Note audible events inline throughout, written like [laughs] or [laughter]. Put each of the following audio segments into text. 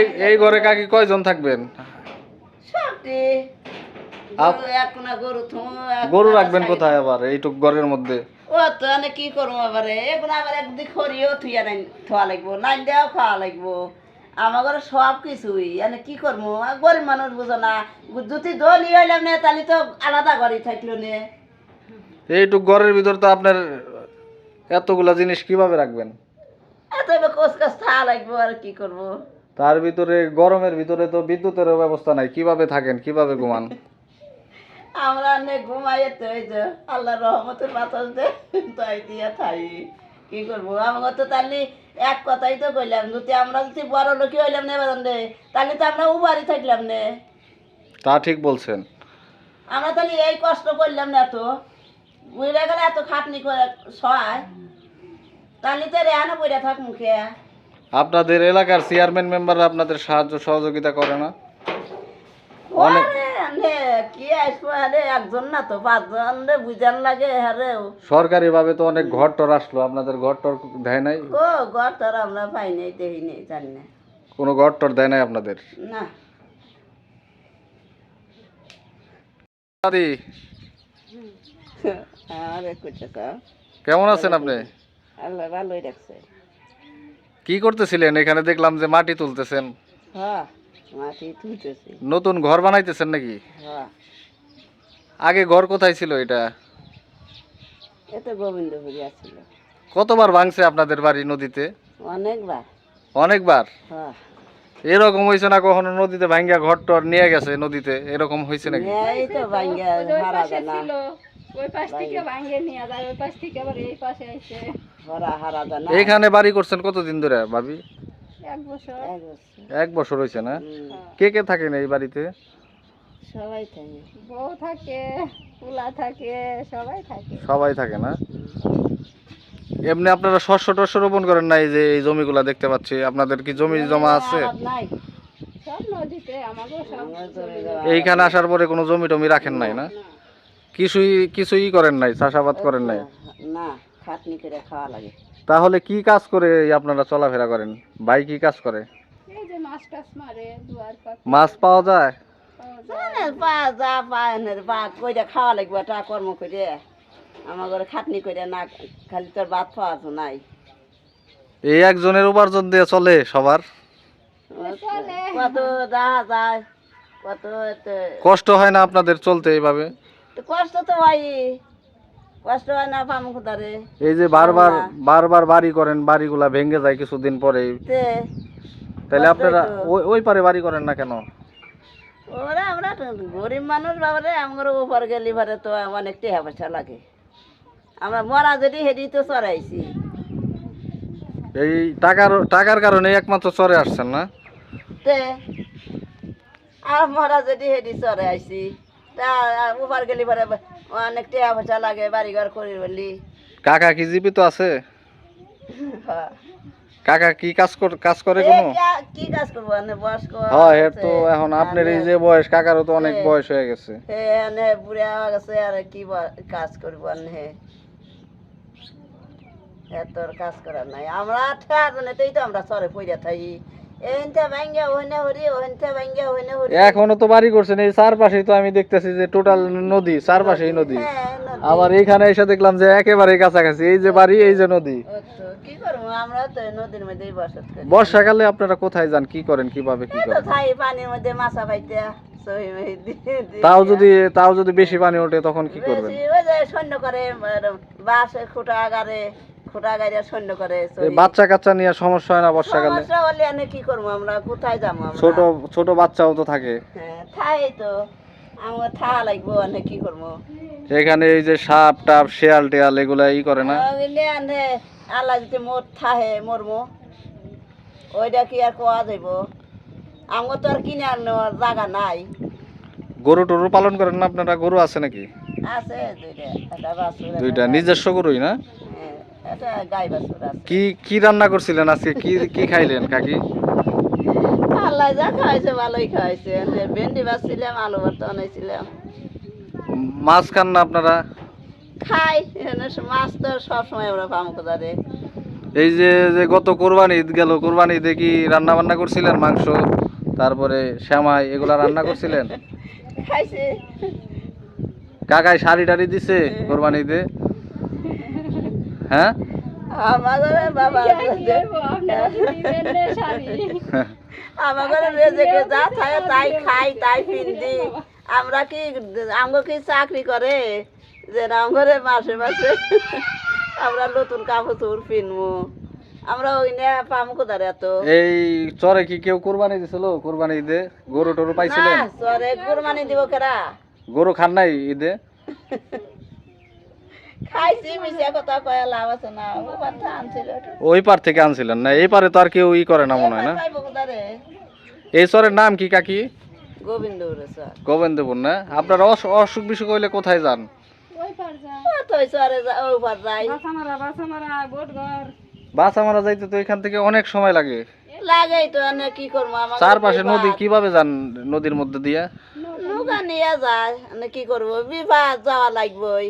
এই এই ঘরে কাকি কয়জন থাকবেন? গরু রাখবেন কোথায় আবার? এইটুক ঘরের মধ্যে। ও তো এনে কি করব আবারে? এখন আবার একদিক খড়িও থুইয়া নাই থোয়া লাগবো নাইন দেওয়াও খাওয়া লাগবো। আমার ঘরে সব কিছুই। এনে কি করব? গরিব মানুষ বুঝো না। যদি ধনী হইলাম না তাহলে তো আলাদা ঘরে থাকল নে। এইটুক ঘরের ভিতর তো আপনার এতগুলা জিনিস কীভাবে রাখবেন? এত কোচ কাজ থাকা লাগবো আর কি করব? তার ভিতরে গরমের ভিতরে তো বিদ্যুতেরও ব্যবস্থা নাই। কীভাবে থাকেন? কীভাবে ঘুমান? [laughs] আমরা নে ঘুমাই তো এই যে আল্লাহ রহমতের বাতাস দে তাই দিয়া থাই। কি করব? আমাকে তো তাহলে এক কথাই তো কইলাম যদি আমরা যদি বড় লোকই হইলাম না বাজান রে তাহলে তো আমরা উবারি থাকলাম না। তা ঠিক বলছেন। আমরা তাহলে এই কষ্ট করলাম না তো বুড়ে গেলে এত খাটনি করে সহায় তাহলে তো রেহানো পড়ে থাক মুখে। আপনাদের এলাকার চেয়ারম্যান মেম্বাররা আপনাদের সাহায্য সহযোগিতা করে না? অনেক- কি আসব? আরে একজন না তো পাঁচজন রে বুঝান লাগে হারে সরকারিভাবে তো অনেক ঘর টর আসলো আপনাদের ঘর টর দেয় নাই? ও ঘর তোর আমরা পাই নাই দেখি নেই জানি না। কোনো ঘর টর দেয় নাই আপনাদের? না। দাদি। কেমন আছেন আপনি? আল্লাহ ভালোই রাখছে। কি করতেছিলেন? এখানে দেখলাম যে মাটি তুলতেছেন। হ্যাঁ মাটি তুলতেছি। নতুন ঘর বানাইতেছেন নাকি? হ্যাঁ। আগে ঘর কোথায় ছিল এটা? কতবার ভাঙছে আপনাদের বাড়ি নদীতে? অনেকবার। অনেকবার? হ্যাঁ। এরকম হয়েছে না কখনো নদীতে ভাঙ্গা ঘর টর নিয়ে গেছে নদীতে? এরকম হয়েছে নাকি? এই তো ভাঙ্গা ওই পাশ থেকে ভাঙে নিয়ে যায় ওই পাশ থেকে আবার এই পাশে আইছে। এইখানে বাড়ি করছেন কতদিন ধরে ভাবি? এক বছর। এক বছর। এক বছর হয়েছে না? কে কে থাকেন এই বাড়িতে? সবাই থাকে। বউ থাকে পোলা থাকে সবাই থাকে। সবাই থাকে না? এমনি আপনারা শস্য টস্য রোপণ করেন নাই যে এই জমিগুলা দেখতে পাচ্ছি? আপনাদের কি জমি জমা আছে? এইখানে আসার পরে কোনো জমি টমি রাখেন নাই না? কিছুই কিছুই করেন নাই চাষাবাদ করেন নাই? না। খাটনি করে খাওয়া লাগে। তাহলে কি কাজ করে আপনারা চলাফেরা করেন? ভাই কি কাজ করে? এই যে মাছ টাছ মারে দুয়ার পাত মাছ পাওয়া যায়? পা যা কইরা খাওয়া লাগবে টা কর্ম করে আমার ঘরে খাটনি করে না খালি তোর ভাত খাওয়া তো নাই। এই একজনের উপার্জন দিয়ে চলে সবার? চলে। কত দেখা যায় কত এতে। কষ্ট হয় না আপনাদের চলতে এইভাবে? তো কষ্ট তো হয় কষ্ট হয় না পাম কোথারে? এই যে বারবার বারবার বাড়ি করেন বাড়িগুলা ভেঙে যায় কিছুদিন পরেই। তে তাহলে আপনারা ওই ওই পারে বাড়ি করেন না কেন? ওরা আমরা গরিব মানুষ বাবারে আমার উপর গেলি ভরে তো অনেক টেহা পয়সা লাগে। আমরা মরা যদি হেডি তো চড়াইছি। এই টাকার টাকার কারণে একমাত্র চরে আসছেন না? তে আর মরা যদি হেডি চড়াইছি। তা গেলি অনেক টেহা পয়সা লাগে বাড়ি ঘর করি বলি কাকা কি জীবিত আছে? হ্যাঁ। কাকা কি কাজ কাজ করে কোনো? কি কাজ করব বয়স্ক হ্যাঁ এর তো এখন আপনার এই যে বয়স কাকারও তো অনেক হ্যাঁ। বয়স হয়ে গেছে। হে এনে বুড়া হয়ে গেছে আর কি কাজ করব হে তোর কাজ করার নাই আমরা ঠেয়া জনেতেই তো আমরা পইরা থাকি। এখনও তো বাড়ি করছেন এই চারপাশেই তো আমি দেখতেছি যে টোটাল নদী চারপাশেই নদী। হ্যাঁ, নদী। আবার এইখানে এসে দেখলাম যে একেবারে কাছাকাছি এই যে বাড়ি এই যে নদী। বর্ষাকালে আপনারা কোথায় যান কি করেন কীভাবে কি করেন? পানির মধ্যে মাছা পাইতে তাও যদি তাও যদি বেশি পানি ওঠে তখন কি করবেন? সৈন্য করে বাসে খুঁটা আগারে। খুঁটা গাড়িয়া সৈন্য করে বাচ্চা কাচ্চা নিয়ে সমস্যা হয় না বর্ষাকালে? সমস্যা হলে আমি কি করব আমরা? কোথায় যাব আমরা? ছোট ছোট বাচ্চাও তো থাকে। হ্যাঁ থাই তো। আমার থা লাগবো আমি কি করব? এখানে এই যে সাপ টাপ শেয়াল টেয়াল এগুলা ই করে না? ওইলে আনে আল্লাহ যদি মোর থাহে মরমো। ওইটা কি আর কোয়া যাইব? আমার তো আর কিনে আর জায়গা নাই। গরু টরু পালন করেন না আপনারা? গরু আছে নাকি? আছে দুইটা দুইটা নিজস্ব গরুই না? একটা গাই বাছুর আছে। কি কি রান্না করছিলেন আজকে? কি কি খাইলেন কাকি? আল্লাহ যা খাওয়াইছে ভালোই খাওয়াইছে। ভেন্ডি বাছছিলাম আলু ভর্তা বানাইছিলাম। মাছ খান না আপনারা? খাই মাছ তো সবসময় আমরা পাম কোথারে এই যে যে গত কোরবানি ঈদ গেল কোরবানি ঈদে কি রান্না বান্না করছিলেন? মাংস তারপরে শ্যামাই এগুলা রান্না করছিলেন? খাইছে। কাকাই শাড়ি টাড়ি দিছে কোরবানি ঈদে? হ্যাঁ? আমাদের বাবা আমাদের রেজেকে যা থাকে তাই খাই তাই পিন্দি। আমরা কি আমগো কি চাকরি করে? যে আমগরে মাসে মাসে আমরা নতুন কাপড় চোপড় পিনবো। আমরা ওই পামু এত? এই চরে কি কেউ কোরবানি দিছিল কোরবানি ঈদে? গরু টরু পাইছিলেন? কুরবানি দিব কেরা? গরু খান নাই ঈদে? [laughs] খাইছি মিশে কথা কয়া লাভ আছে না। ও কথা আনছিল ওই পার থেকে আনছিলেন না এই পারে তো আর কেউ ই করে না মনে হয় না। এই চরের নাম কি কাকি? গোবিন্দ স্যার। গোবিন্দপুর না? আপনার অসুখ বিসুখ হইলে কোথায় যান? বাসা মারা যাইতে তো এখান থেকে অনেক সময় লাগে। লাগেই তো কি করব চারপাশে নদী কীভাবে যান নদীর মধ্যে দিয়ে? নৌকা নিয়ে যায় কি করব বিবাহ যাওয়া লাগবই।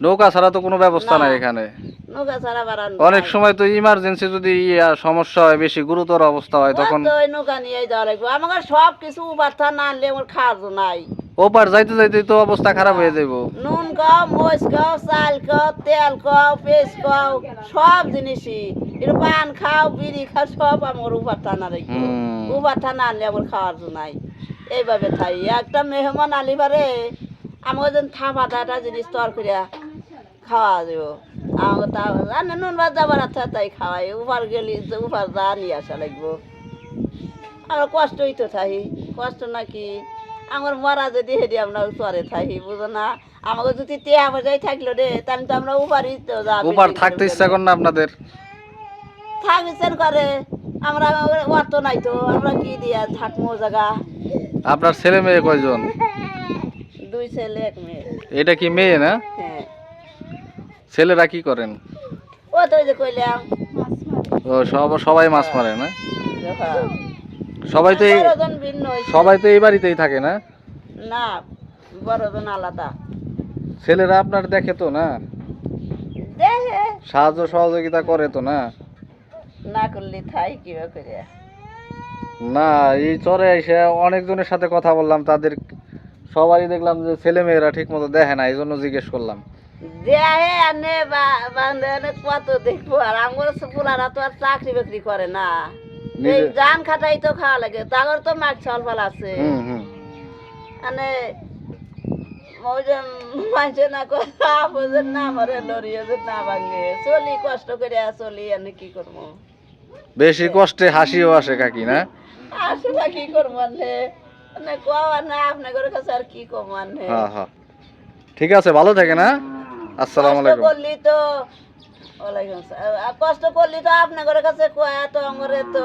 নৌকা ছাড়া তো কোনো ব্যবস্থা নাই এখানে। নৌকা ছাড়া অনেক সময় তো ইমার্জেন্সি যদি সমস্যা হয় বেশি গুরুতর অবস্থা হয় তখন ওই নৌকা নিয়ে যাওয়া লাগবে। আমার সব কিছু না আনলে আমার নাই। ওপার যাইতে যাইতে তো অবস্থা খারাপ হয়ে যাইব। নুন খাও মরিচ খাও চাল খাও তেল খাও পেস্ট খাও সব জিনিসই। পান খাও বিড়ি খাও সব আমার উপার টানা রাখব। উপার টানা আনলে আমার খাওয়ার নাই। এইভাবে থাই। একটা মেহমান আলি পারে আমাকে যেন থাপা দাটা জিনিস তর করিয়া খাওয়া দেব আমাকে তা রান্না নুন ভাত যাবার আছে তাই খাওয়াই। উপার গেলি তো উপার যা নিয়ে আসা লাগবো। আমার কষ্টই তো থাকি কষ্ট নাকি? আমার মরা যদি হেরি আমরা চরে থাকি বুঝো না? আমাকে যদি টেয়া বাজাই থাকল রে তাহলে তো আমরা উপারই তো যাব ওপার থাকতে ইচ্ছা কর না আপনাদের? থাকিছেন করে আমরা অর্থ নাই তো আমরা কি দিয়া থাকব জায়গা? আপনার ছেলে মেয়ে কয়জন? দুই ছেলে এক মেয়ে। এটা কি মেয়ে না? হ্যাঁ। ছেলেরা কি করেন? ও তো ওই যে কইলাম। ও সব সবাই মাছ মারে না? হ্যাঁ। সবাই তো এই বড়জন ভিন্ন হইছে। সবাই তো এই বাড়িতেই থাকে না? না বড়জন আলাদা। ছেলেরা আপনার দেখে তো না? দেখে। সাহায্য সহযোগিতা করে তো না? না করলে থাই কিবা করে। না এই চরে এসে অনেকজনের সাথে কথা বললাম তাদের সবারই দেখলাম যে ছেলে মেয়েরা ঠিক মতো দেখে না এই জন্য জিজ্ঞেস করলাম। দেহে আনে বান্ধে কত দেখব আর আমার পুলারা তো আর চাকরি বাকরি করে না। এই জান খাটাই তো খাওয়া লাগে তাগর তো মাছ চাল ফাল আছে মানে ওই যে মানছে না কথা বোঝেন না মরে লড়িয়ে যে না ভাঙে। চলি কষ্ট করে চলি আমি কি করব? বেশি কষ্টে হাসিও আসে কাকি না? আসলে কি করব আনে মানে কোয়া না আপনাদের কাছে আর কি কম আনে হ্যাঁ হ্যাঁ ঠিক আছে ভালো থাকে না? আসসালামু আলাইকুম। করলি তো। কষ্ট করলি তো আপনাদের কাছে কোয়া? তো তো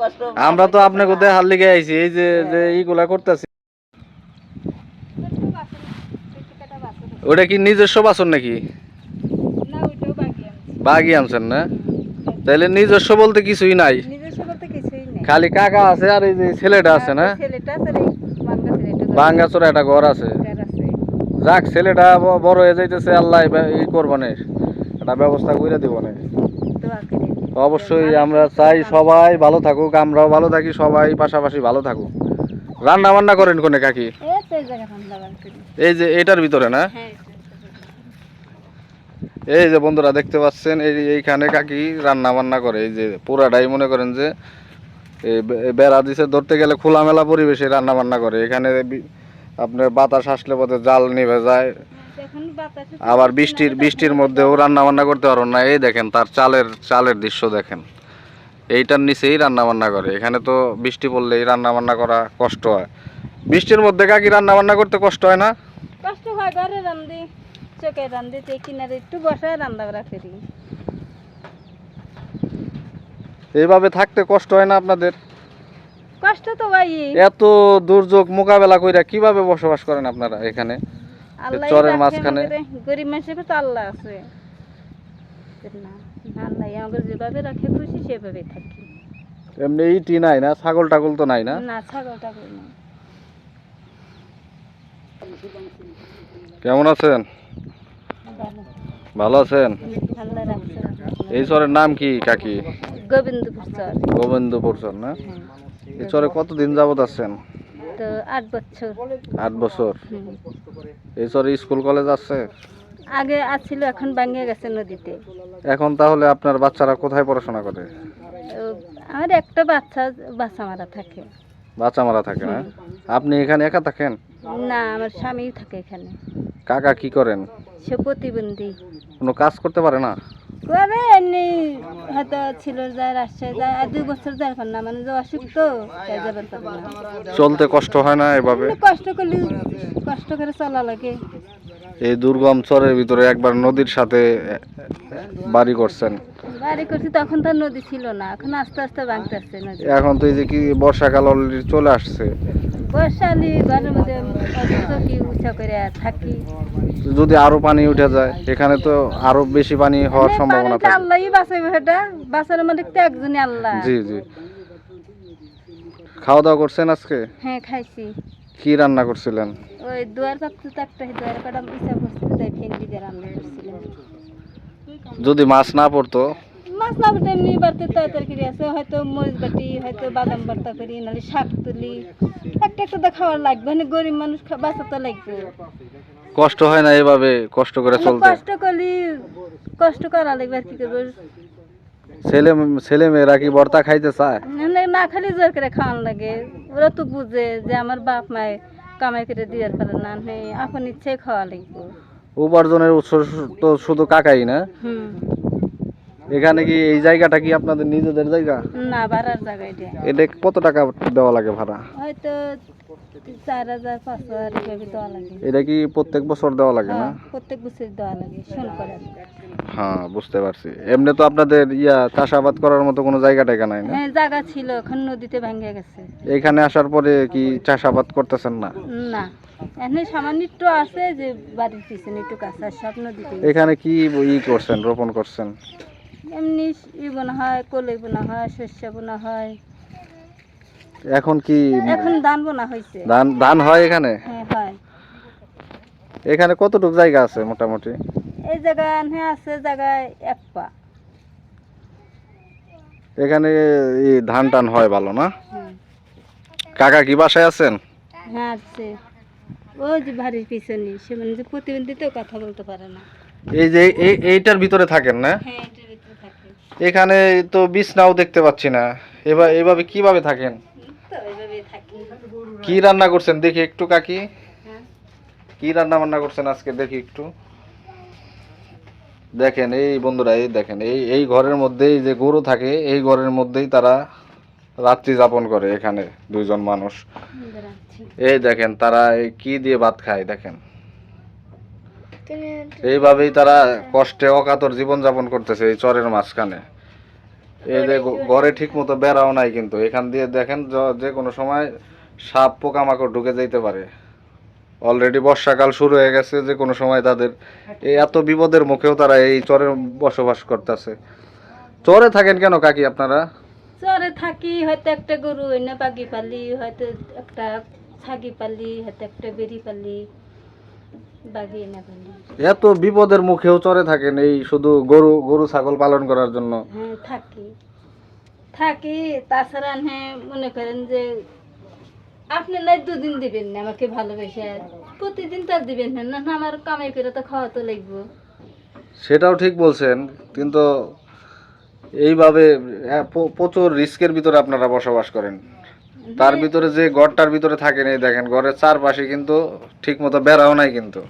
কষ্ট আমরা তো আপনাকে দেখার লিগে আইছি এই যে যে এইগুলা করতেছি। ওটা কি নিজস্ব বাসন নাকি? বাগি আনছেন না? তাহলে নিজস্ব বলতে কিছুই নাই। খালি কাকা আছে আর এই যে ছেলেটা আছে না? ছেলেটা আছে রে বাঙ্গা ছেলেটা বাঙ্গাচোরা একটা ঘর আছে। যাক ছেলেটা বড় হয়ে যাইতেছে আল্লাহ ই করব না। একটা ব্যবস্থা করে দিব না। অবশ্যই আমরা চাই সবাই ভালো থাকুক আমরাও ভালো থাকি সবাই পাশাপাশি ভালো থাকুক। রান্না বান্না করেন কোনে কাকি? এই যে এটার ভিতরে না? হ্যাঁ এই যে বন্ধুরা দেখতে পাচ্ছেন এই এইখানে কাকি রান্না বান্না করে। এই যে পুরাটাই মনে করেন যে বেড়া দিছে ধরতে গেলে খোলামেলা পরিবেশে রান্না বান্না করে। এখানে আপনার বাতাস আসলে পথে জাল নিভে যায়। আবার বৃষ্টির বৃষ্টির মধ্যেও রান্না বান্না করতে পারবেন না। এই দেখেন তার চালের চালের দৃশ্য দেখেন। এইটার নিচেই রান্না বান্না করে। এখানে তো বৃষ্টি পড়লেই রান্না বান্না করা কষ্ট হয়। বৃষ্টির মধ্যে কাকি রান্না বান্না করতে কষ্ট হয় না? কষ্ট হয় ঘরে রান্ধি চোখে রান্ধি তে কিনারে একটু বসায় রান্না করি। এইভাবে থাকতে কষ্ট হয় না আপনাদের? কষ্ট তো ভাই। এত দুর্যোগ মোকাবেলা কইরা কীভাবে বসবাস করেন আপনারা এখানে? চরের মাঝখানে? গরিব মানুষের তো আল্লাহ আছে। আল্লাহ আমাকে যেভাবে রাখে খুশি সেভাবে থাকি। এমনি ইটি নাই না? ছাগল টাগল তো নাই না? কেমন আছেন? ভালো আছেন? এই চরের নাম কি কাকি? গোবিন্দপুর চর। গোবিন্দপুর চর না? হ্যাঁ। এই চরে কতদিন যাবত আছেন? তো আট বছর। আট বছর। এই চরে স্কুল কলেজ আছে? আগে আছিল এখন ভাঙিয়ে গেছে নদীতে। এখন তাহলে আপনার বাচ্চারা কোথায় পড়াশোনা করে? আমার একটা বাচ্চা বাচ্চা মারা থাকে। বাচ্চা মারা থাকে না? আপনি এখানে একা থাকেন? না আমার স্বামী থাকে এখানে। কাকা কি করেন? সে প্রতিবন্ধী। কোনো কাজ করতে পারে না? করে এমনি হয়তো ছিল যায় রাজশাহী যায় আর দুই বছর যায় এখন না মানে যে অসুখ তো তাই যাবার চলতে কষ্ট হয় না এভাবে? কষ্ট করলে কষ্ট করে চলা লাগে। এই দুর্গম চরের ভিতরে একবার নদীর সাথে বাড়ি করছেন। বাড়ি করছি তখন তো নদী ছিল না এখন আস্তে আস্তে ভাঙতে আসছে এখন তো এই যে কি বর্ষাকাল অলরেডি চলে আসছে। বর্ষালি ঘরের মধ্যে অথচ কি উঁচা করে থাকি। যদি আরও পানি উঠে যায় এখানে তো আরও বেশি পানি হওয়ার সম্ভাবনা থাকে। আল্লাহই বাঁচাইবে সেটা বাঁচানোর তো একজনই আল্লাহ। জি জি। খাওয়া দাওয়া করছেন আজকে? হ্যাঁ খাইছি। কি রান্না করছিলেন? ওই দুয়ার পাখতে একটা দুয়ার কাটা ইচ্ছা করছিল তাই ভেন্ডি দিয়ে রান্না করছিলাম। যদি মাছ না পড়তো? না এমনি বাড়তে তরকারি আছে হয়তো মরিচ বাটি হয়তো বাদাম ভর্তা করি নাহলে শাক তুলি। একটা একটা তো খাওয়ার লাগবে মানে গরিব মানুষ খা- বাঁচা তো লাগবে। কষ্ট হয় না এভাবে কষ্ট করে চলতে? কষ্ট করলি কষ্ট করা লাগবে আর কি করব। ছেলে ছেলে মেয়েরা কি ভর্তা খাইতে চায়? না খালি জোর করে খাওয়ান লাগে। ওরা তো বুঝে যে আমার বাপ মায় কামাই করে দিয়ার পারে না আপন ইচ্ছে খাওয়া লাগবে। উপার্জনের উৎস তো শুধু কাকাই না? হুম। এখানে কি এই জায়গাটা কি আপনাদের নিজেদের জায়গা? না বাড়ার জায়গায় দিয়ে এটা কত টাকা দেওয়া লাগে ভাড়া? হয়তো চার হাজার পাঁচ হাজার দেওয়া লাগে। এটা কি প্রত্যেক বছর দেওয়া লাগে না? হ্যাঁ, প্রত্যেক বছর দেওয়া লাগে হ্যাঁ বুঝতে পারছি। এমনি তো আপনাদের ইয়া চাষাবাদ করার মতো কোনো জায়গা টাকা নাই না? হ্যাঁ জায়গা ছিল এখন নদীতে ভেঙে গেছে। এখানে আসার পরে কি চাষাবাদ করতেছেন না? না এখানে সামান্য একটু আছে যে বাড়ির পিছনে একটু আর সব নদীতে এখানে কি ই করছেন রোপণ করছেন? এমনি ই বোনা হয় কলই বোনা হয় শস্য বোনা হয়। এখন কি এখন ধান বোনা হয়েছে ধান ধান হয় এখানে? হ্যাঁ হয়। এখানে কতটুকু জায়গা আছে মোটামুটি? এই জায়গায় হ্যাঁ আছে জায়গায় এক পা। এখানে ধান টান হয় ভালো না? কাকা কি বাসায় আছেন? হ্যাঁ আছে। ওই যে বাড়ির পিছনে সে মানে যে প্রতিবন্ধী তো কথা বলতে পারে না। এই যে এই- এইটার ভিতরে থাকেন না? হ্যাঁ এখানে তো বিছনাও দেখতে পাচ্ছি না। এবার এভাবে কীভাবে থাকেন? কি রান্না করছেন? দেখি একটু কাকি। হ্যাঁ। কি রান্না বান্না করছেন আজকে? দেখি একটু। দেখেন এই বন্ধুরা এই দেখেন এই এই ঘরের মধ্যেই যে গরু থাকে এই ঘরের মধ্যেই তারা রাত্রি যাপন করে এখানে দুইজন মানুষ। এই দেখেন তারা এই কি দিয়ে ভাত খায় দেখেন। এইভাবেই তারা কষ্টে অকাতর জীবন যাপন করতেছে এই চরের মাঝখানে। এই যে ঘরে ঠিক মতো বেড়াও নাই কিন্তু এখান দিয়ে দেখেন যে কোনো সময় সাপ পোকামাকড় ঢুকে যাইতে পারে। অলরেডি বর্ষাকাল শুরু হয়ে গেছে যে কোনো সময় তাদের এই এত বিপদের মুখেও তারা এই চরে বসবাস করতেছে। চরে থাকেন কেন কাকি আপনারা? চরে থাকি হয়তো একটা গরু অন্য পাগি পালি হয়তো একটা ছাগি পালি হয়তো একটা বেরি বাগি পালি এত বিপদের মুখেও চরে থাকেন এই শুধু গরু গরু ছাগল পালন করার জন্য। হ্যাঁ থাকি। থাকি তাছাড়া হ্যাঁ মনে করেন যে আপনি নাই দুদিন দিবেন না আমাকে ভালোবেসে। প্রতিদিন তো আর দিবেন না না আমার কামাই করে তো খাওয়া তো লাগবো। সেটাও ঠিক বলছেন কিন্তু এইভাবে প্রচুর রিস্কের ভিতরে আপনারা বসবাস করেন। তার ভিতরে যে ঘরটার ভিতরে থাকেন এই দেখেন ঘরের চারপাশে কিন্তু ঠিক মতো বেড়াও নাই কিন্তু।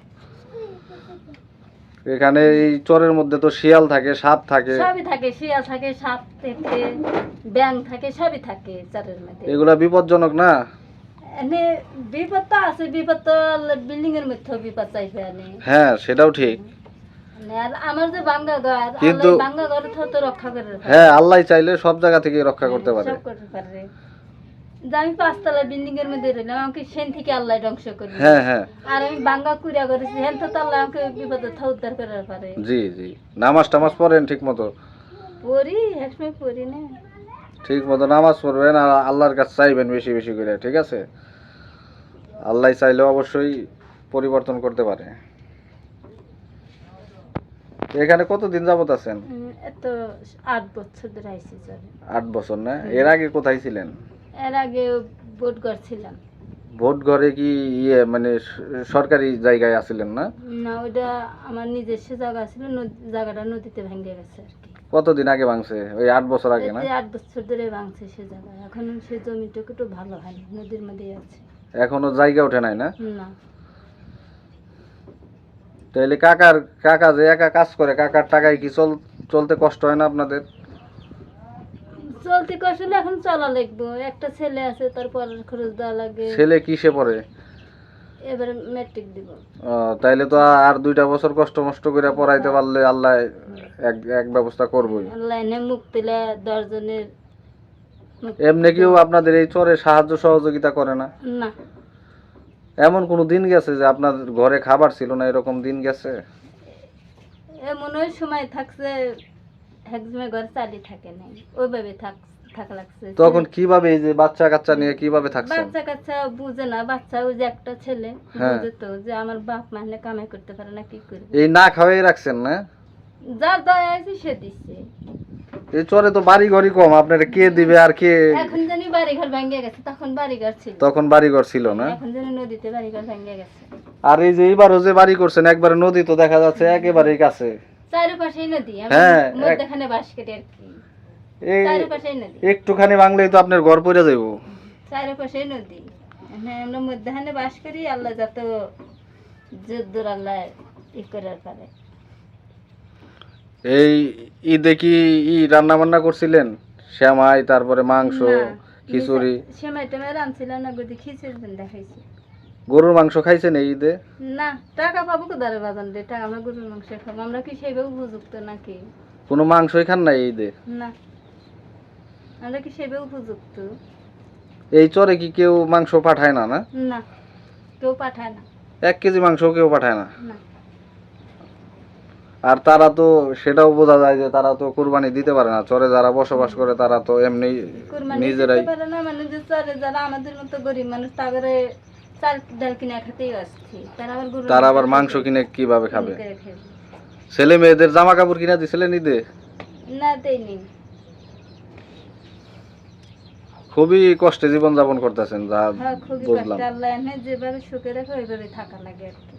এখানে এই চরের মধ্যে তো শিয়াল থাকে সাপ থাকে। সবই থাকে শিয়াল থাকে সাপ থাকে ব্যাং থাকে সবই থাকে চারের মধ্যে। এগুলা বিপজ্জনক না? এনে বিপদ তো আছে বিপদ তো বিল্ডিং এর মধ্যে বিপদ হ্যাঁ সেটাও ঠিক। আমার যে বাঙ্গা ঘর কিন্তু- বাঙ্গা ঘর তো তো রক্ষা করে হ্যাঁ আল্লাহ চাইলে সব জায়গা থেকে রক্ষা করতে পারে। সব করতে পারে। যে আমি পাঁচতলা বিল্ডিং এর মধ্যে রইলাম আমাকে সেন থেকে আল্লাহ ধ্বংস করি হ্যাঁ হ্যাঁ। আর আমি বাঙ্গা কুড়িয়া করেছি হেন তো আল্লাহ আমাকে বিপদে থা উদ্ধার করে পারে। জি জি। নামাজ টামাজ পড়েন ঠিক মতো পড়ি একসময় পড়ি না। ঠিক মতো নামাজ পড়বেন আর আল্লাহর কাছে চাইবেন বেশি বেশি করে ঠিক আছে? আল্লাহ চাইলে অবশ্যই পরিবর্তন করতে পারে। এখানে কতদিন যাবত আছেন? এত আট বছর ধরে চলে আট বছর না? এর আগে কোথায় ছিলেন? এর আগে বোট করছিলাম ভোট ঘরে কি ইয়ে মানে সরকারি জায়গায় আছিলেন না? না ওইটা আমার নিজস্ব জায়গা ছিল জায়গাটা নদীতে ভেঙে গেছে আর কি। কতদিন আগে ভাঙছে? ওই আট বছর আগে না? আট বছর ধরে ভাঙছে সে জায়গা। এখন সে জমিটুকু একটু ভালো হয়নি নদীর মধ্যে আছে। এখনও জায়গা ওঠে নাই না? না। তাহলে কাকার কাকা যে একা কাজ করে কাকার টাকায় কি চল চলতে কষ্ট হয় না আপনাদের? চলতে এখন চলা লাগবো। একটা ছেলে আছে তার খরচ দেওয়া লাগে। ছেলে কিসে পড়ে? এবারে মেট্রিক দিব। তাইলে তো আর দুইটা বছর কষ্ট মষ্ট করে পড়াইতে পারলে আল্লাহ এক এক ব্যবস্থা করবই। লাইনে মুখ দিলে দশজনের এমনি কেউ আপনাদের এই চরে সাহায্য সহযোগিতা করে না? না। এমন কোনো দিন গেছে যে আপনার ঘরে খাবার ছিল না এরকম দিন গেছে? এমন ওই সময় থাকছে একজনের ঘরে থাকে নাই। ওইভাবে থাক থাকা লাগছে। তখন কীভাবে এই যে বাচ্চা কাচ্চা নিয়ে কীভাবে থাকছেন? বাচ্চা কাচ্চা বুঝে না বাচ্চা ওই যে একটা ছেলে হ্যাঁ। বুঝে তো যে আমার বাপ কামাই করতে পারে না কি করবে? এই না খাওয়াই রাখছেন না? যার দয়া আছে সে দিচ্ছে। এই চরে তো বাড়ি ঘরই কম আপনারা কে দিবে আর কে এখন জানি বাড়িঘর ভেঙে গেছে তখন বাড়িঘর ছিল। তখন বাড়ি ঘর ছিল না? এখন জানি নদীতে বাড়িঘর ভেঙে গেছে। আর এই যে এইবারও যে বাড়ি করছেন একবারে নদী তো দেখা যাচ্ছে একেবারেই কাছে। চারিপাশেই নদী হ্যাঁ, মধ্যখানে বাস করি আর কি। এই নদী। একটুখানি বাংলেই তো আপনার ঘর পড়ে যাইব। চারিপাশেই নদী। হ্যাঁ আমরা মধ্যখানে বাস করি আল্লাহ যত যদ্দুর আল্লাহ ই করার পারে। এই ঈদে কি ই রান্না বান্না করছিলেন? শ্যামাই তারপরে মাংস খিচুড়ি? সেমাই টেমাই রাঁধছিলাম না গদি খিচুড়ি দেখাইছি। গরুর মাংস খাইছেন এই ঈদে? না টাকা পাবো কোথায় বাজান রে? টাকা আমরা গরুর মাংস খাব। আমরা কি সেইভাবে উপযুক্ত নাকি? কোনো মাংসই খান না এই ঈদে? না। আমরা কি সেইভাবে উপযুক্ত? এই চরে কি কেউ মাংস পাঠায় না না? না কেউ পাঠায় না। এক কেজি মাংস কেউ পাঠায় না? না। আর তারা তো সেটাও বোঝা যায় যে তারা তো কুরবানি দিতে পারে না। চরে যারা বসবাস করে তারা তো এমনি নিজেরাই পারে না মানে যে চলে যারা আমাদের মতো গরিব মানুষ তাদের চাল ডাল কিনে খেতেই আসছে। তারা আবার গরুর তারা আবার মাংস কিনে কীভাবে খাবে। ছেলে মেয়েদের জামা কাপড় কিনা দিছিলেন ঈদে না দেয়নি। খুবই কষ্টে জীবন যাপন করতেছেন যা হ্যাঁ খুবই বুঝলাম আল্লাহ এনে যেভাবে সুখে রাখে ওইভাবে থাকা লাগে আর কি।